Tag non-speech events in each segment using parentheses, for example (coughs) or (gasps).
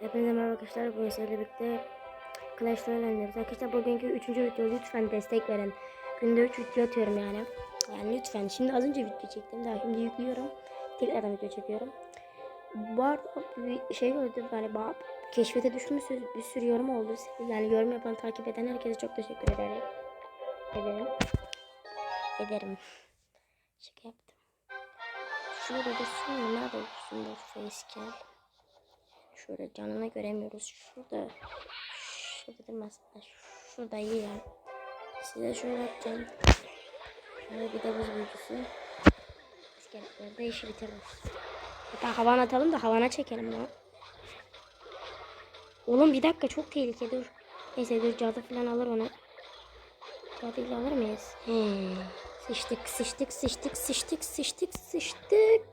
Hepinize merhaba arkadaşlar. Bugün sizlerle birlikte Clash Royale oynuyoruz. Arkadaşlar bugünkü üçüncü video lütfen destek verin. Günde 3 video atıyorum yani. Yani lütfen. Şimdi az önce video çektim. Daha şimdi yüklüyorum. Tekrardan video çekiyorum. Bu arada bir şey gördüm. Yani keşfete düşmüşsünüz. Bir sürü yorum oldu. Yani yorum yapan, takip eden herkese çok teşekkür ederim. Ederim. Ederim. Şaka yaptım. Şurada dursun mu? Nerede dursun bu facecam? Şöyle canını göremiyoruz. Şurada. Şurada durmasınlar. Şurada iyi ya. Size şöyle yapacağım. Şöyle bir de buz büyücüsü. İskeletlerde işi bitirir. Hatta havan atalım da havana çekelim ya. Oğlum bir dakika çok tehlike dur. Neyse dur cadı falan alır onu. Cadıyla alır mıyız? Hmm. Sıçtık sıçtık sıçtık sıçtık sıçtık sıçtık.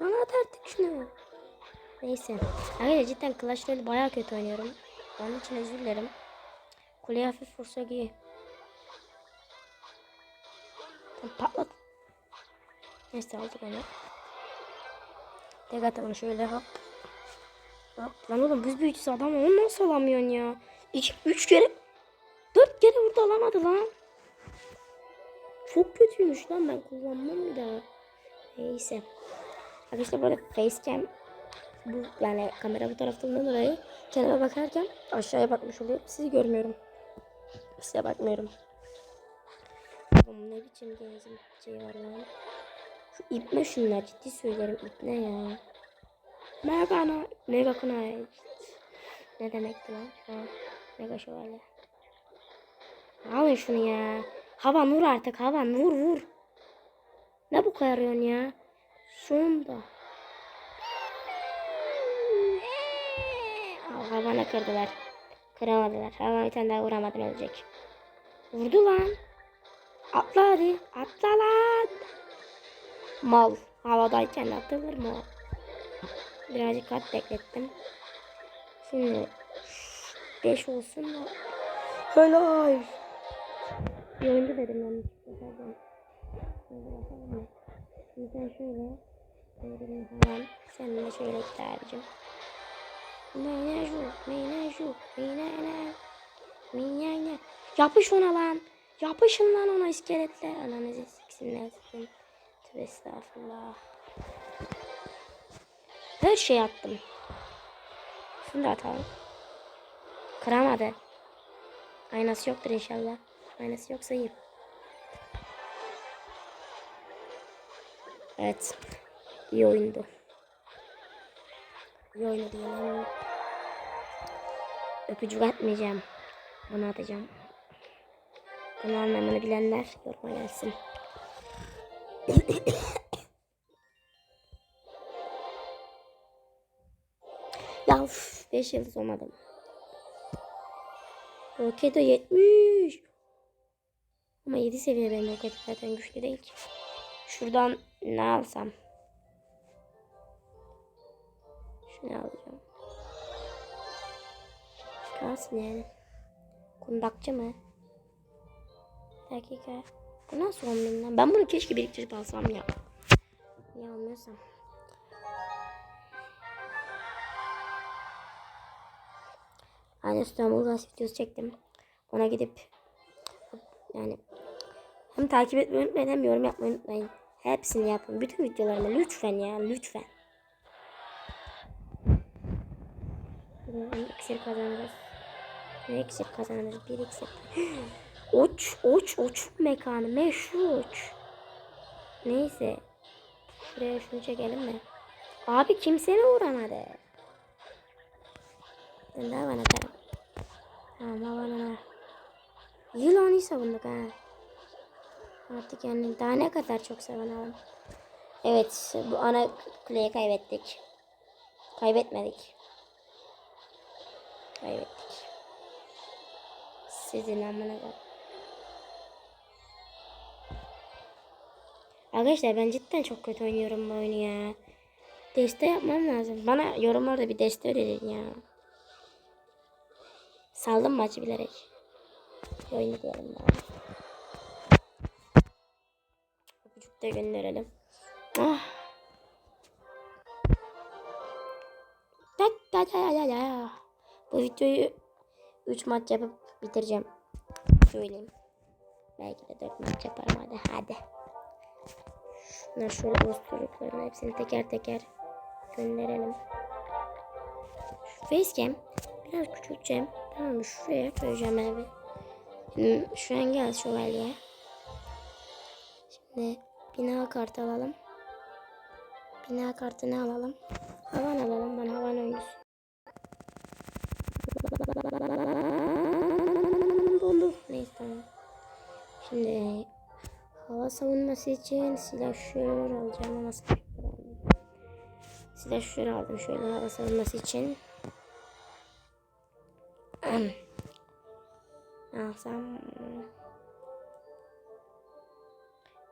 Bana at artık şunu. Neyse. Arkadaşlar cidden Clash Royale bayağı kötü oynuyorum. Onun için özür dilerim. Kuleye hafif vursa. Tamam, patlat. Neyse aldık onu. Tek atalım şöyle hop. Hop. Lan oğlum buz büyücüsü adam onu nasıl alamıyorsun ya? İki, üç kere, dört kere vurdu alamadı lan. Çok kötüymüş lan ben kullanmam bir daha. Neyse. Arkadaşlar böyle facecam bu yani kamera bu taraftan dolayı kendime bakarken aşağıya bakmış oluyorum. Sizi görmüyorum. Size bakmıyorum. Oğlum ne biçim genzim şey var lan. Şu ipne şunlar ciddi söylerim ipne ya. Mega ana. Mega knight. Ne demekti lan? Ha, mega şövalye. Alın şunu ya. Havan vur artık havan vur vur. Ne bu kadar ya? Sonunda. Al havana kırdılar. Kıramadılar. Havan bir tane daha vuramadın ölecek. Vurdu lan. Atla hadi. Atla lan. Mal. Havadayken atılır mı? Birazcık kat beklettim. Şimdi 5 olsun da. Helal. Bir oyuncu dedim yanlışlıkla. Şöyle bakalım? Şimdi şöyle. Sen de şöyle git abicim. Mine şu, mine şu, mine ne? Mine ne? Yapış ona lan. Yapışın lan ona iskeletle. Ananızı siksinler. Tövbe estağfurullah. Her şey attım. Şunu da atalım. Kıramadı. Aynası yoktur inşallah. Aynası yoksa iyi. Evet. İyi oyundu. İyi diyelim. Öpücük atmayacağım. Bunu atacağım. Bunu anlamını bilenler yoruma gelsin. (coughs) ya uf, 5 yıldız olmadım. Roketo 70. Ama 7 seviye benim roket zaten güçlü değil ki. Şuradan ne alsam? Şunu alacağım. Kalsın yani. Kundakçı mı? Bir dakika. Bu nasıl 10 bin lan? Ben bunu keşke biriktirip alsam ya. Niye almıyorsam. Aynı İstanbul Gaz videosu çektim. Ona gidip yani hem takip etmeyi unutmayın hem yorum yapmayı unutmayın. Hepsini yapın. Bütün videolarımı lütfen ya lütfen. İksir kazanırız. Ne iksir kazanırız? Bir iksir. (gasps) Uç, uç, uç mekanı. Meşhur uç. Neyse. Şuraya şunu çekelim mi? Abi kimsene uğramadı. Ben daha bana atarım. Tamam havana. Yılanı savunduk ha. Artık yani daha ne kadar çok savunalım. Evet bu ana kuleyi kaybettik. Kaybetmedik. Kaybettik. Sizin amına. Arkadaşlar ben cidden çok kötü oynuyorum bu oyunu ya. Deste yapmam lazım. Bana yorumlarda bir deste önerin ya. Saldım maçı bilerek. Oyunu diyelim bari. Öpücük de gönderelim. Ah. Tak tak ya ya ya. Bu videoyu 3 maç yapıp bitireceğim. Söyleyeyim. Belki de 4 maç yaparım hadi hadi. Şunları şöyle oluşturduklarını hepsini teker teker gönderelim. Facecam biraz küçülteceğim. Tamam mı? Şuraya koyacağım abi. Şimdi şu an şövalye. Şimdi bina kartı alalım. Bina kartını alalım. Havan alalım. Bana havan oyuncusu. Dondu. Neyse tamam. Şimdi hava savunması için silahşör alacağım ama aldım. Silahşör aldım şöyle hava savunması için. Alsam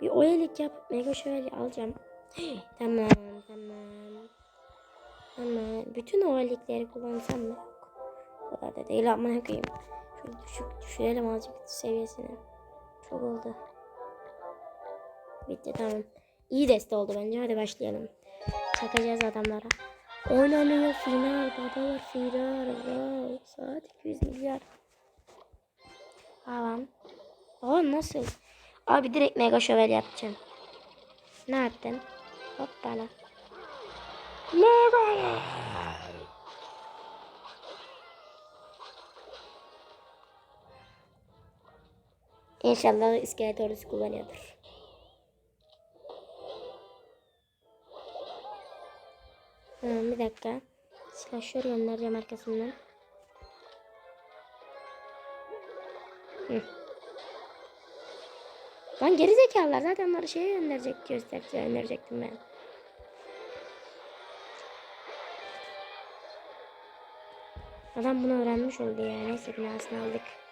bir oyelik yap mega şövalye alacağım. tamam tamam. Tamam. Bütün oyelikleri kullansam mı? Kadar da değil ama koyayım. Şöyle düşük düşürelim azıcık seviyesini. Çok oldu. Bitti tamam. İyi deste oldu bence. Hadi başlayalım. Çakacağız adamlara. Oynanıyor final. Babalar final. Wow. Saat 200 milyar. Havan. Havan nasıl? Abi direkt mega şövel yapacağım. Ne yaptın? Hoppala. Mega. İnşallah iskelet ordusu kullanıyordur. Tamam bir dakika. Silahşör göndereceğim arkasından. Hı. Lan geri zekalılar zaten onları şeye gönderecek gösterecek gönderecektim ben. Adam bunu öğrenmiş oldu ya. Neyse binasını aldık.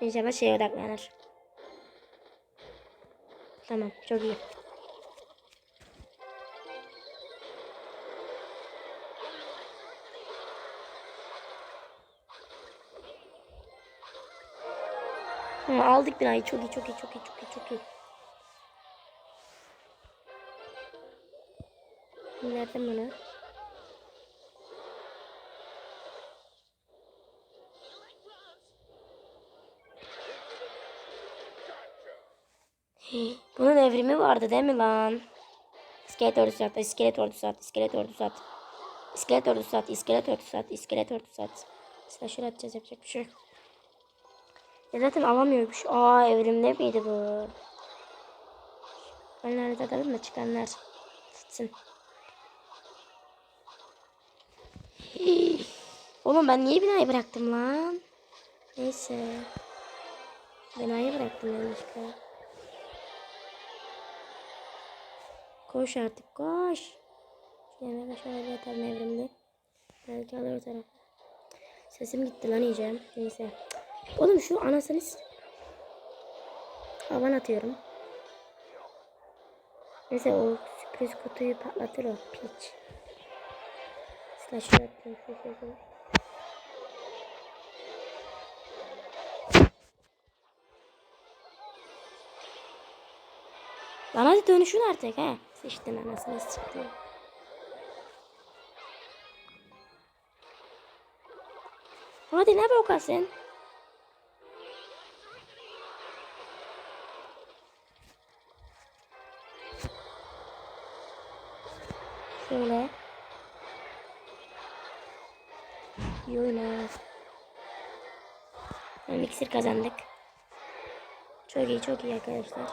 İnşallah şeye odaklanır. Tamam çok iyi. Hı, aldık binayı çok iyi çok iyi çok iyi çok iyi çok iyi. Nereden bunu? Bunun evrimi vardı değil mi lan? İskelet ordusu at, iskelet ordusu at, iskelet ordusu at. İskelet ordusu at, iskelet ordusu at, iskelet ordusu at. Slasher atacağız yapacak bir şey. Ya zaten alamıyormuş. Aa evrimde miydi bu? Ben nerede atalım da çıkanlar tutsun. Oğlum ben niye binayı bıraktım lan? Neyse. Binayı bıraktım yanlışlıkla. Koş artık koş. Yemeğe şöyle yatalım evrimde. Belki alır o taraf. Sesim gitti lan iyice. Neyse. Oğlum şu anasını havan atıyorum. Neyse o sürpriz kutuyu patlatır o piç. Slasher. Lan hadi dönüşün artık he. Sıçtın anasını sıçtın. Hadi ne bakasın? Şöyle. Oynar. Yani iksir kazandık. Çok iyi çok iyi arkadaşlar.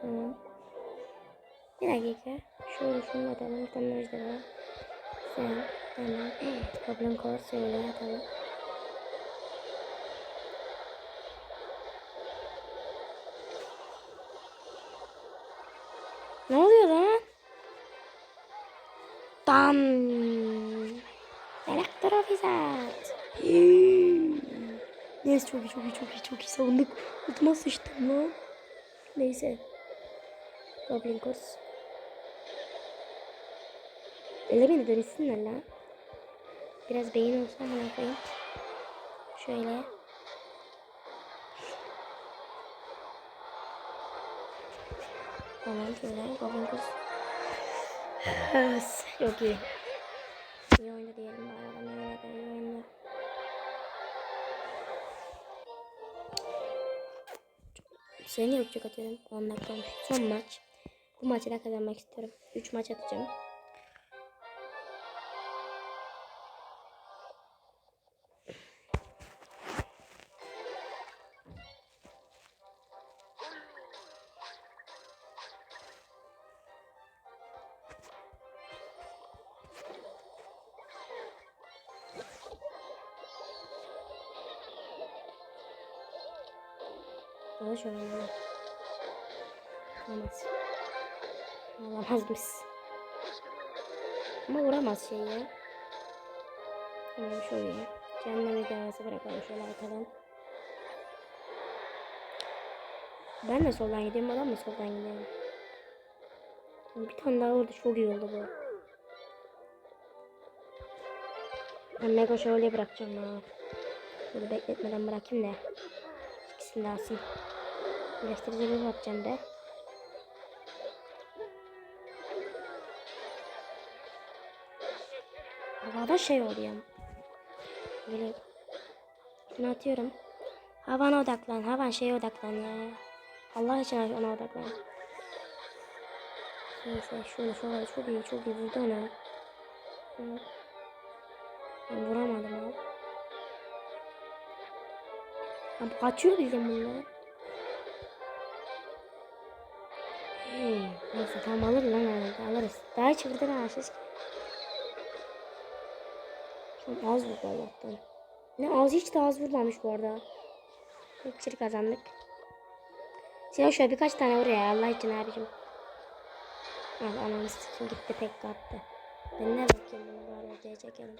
Tamam. Bir dakika. Şöyle şunu atalım. Tane ejderha. Sen. Tamam. Goblin şöyle atalım. Ne oluyor lan? Tam. Elektrofizat. Neyse çok iyi çok iyi çok iyi çok iyi savunduk. Altıma sıçtım lan. Neyse. Goblin Course. Öyle beni dönüşsünler lan. Biraz beyin olsa bana koyayım. Şöyle. Tamam şöyle Goblin Course. Evet, Çok iyi. İyi oynadı diyelim bari adam iyi oynadı, iyi oynadı. Seni yok çok atıyorum. 10 dakika olmuş. Son maç. Bu maçı da kazanmak istiyorum. 3 maç atacağım. Bana şöyle oynayalım. Olamaz. Olamaz biz. Ama vuramaz şey ya. Hemen şöyle. Cehenneme devası bırakalım şöyle arkadan. Ben de soldan gideyim adam mı soldan gidiyor? Bir tane daha vurdu çok iyi oldu bu. Ben mega şöyle bırakacağım ha. Böyle bekletmeden bırakayım da. İkisini de alsın. Birleştiricileri atacağım be. Havada şey oluyor. Böyle şunu atıyorum. Havana odaklan. Havan şeye odaklan ya. Allah için ona odaklan. Neyse şunu şöyle çok iyi çok iyi vurdu ona. Ben vuramadım abi. Ya bu kaçıyor bildim bunları. Hey, neyse tamam alır lan herhalde alırız. Daha vurdu lan siz. Çok az vurdu Allah'tan. Ne az hiç de az vurmamış bu arada. İçeri kazandık. Sinan şöyle birkaç tane vur ya Allah için abicim. Al ananı sikim gitti pek attı. Ben ne bakayım bunu bari ortaya çekelim.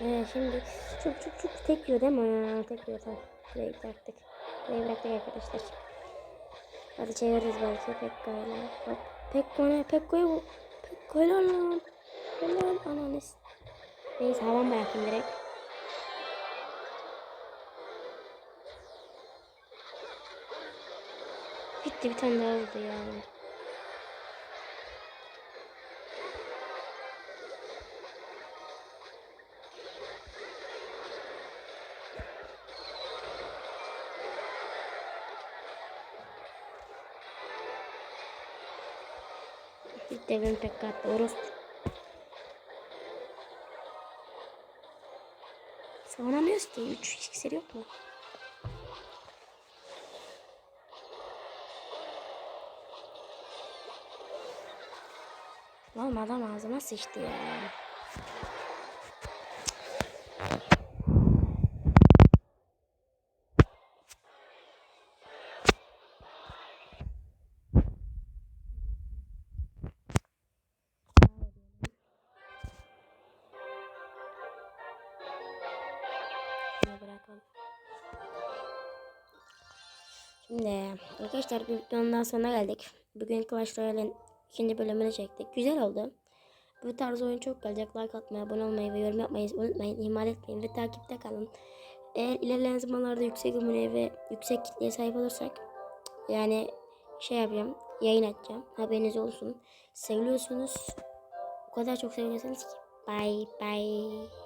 Ee, şimdi çok çok çok tek yiyor değil mi? Tek yiyor tamam. Burayı bıraktık. Bıraktık arkadaşlar. Hadi çeviririz belki Pekka'yla. Bak Pekko ne? Pekko'ya bu. Pekko'yla lan. Helal ananız. Neyse havan bırakayım direkt. Bitti bir tane daha oldu ya. Bitti benim pek katlı orospu. Savunamıyoruz ki. 3 iksir yok mu? Lan adam ağzıma sıçtı ya. Şimdi arkadaşlar bir videonun sonuna geldik. Bugün Clash Royale'in ikinci bölümünü çektik. Güzel oldu. Bu tarz oyun çok gelecek. Like atmayı, abone olmayı ve yorum yapmayı unutmayın. İhmal etmeyin ve takipte kalın. Eğer ilerleyen zamanlarda yüksek abone ve yüksek kitleye sahip olursak yani şey yapacağım. Yayın açacağım. Haberiniz olsun. Seviyorsunuz. O kadar çok seviyorsunuz ki. Bye bye.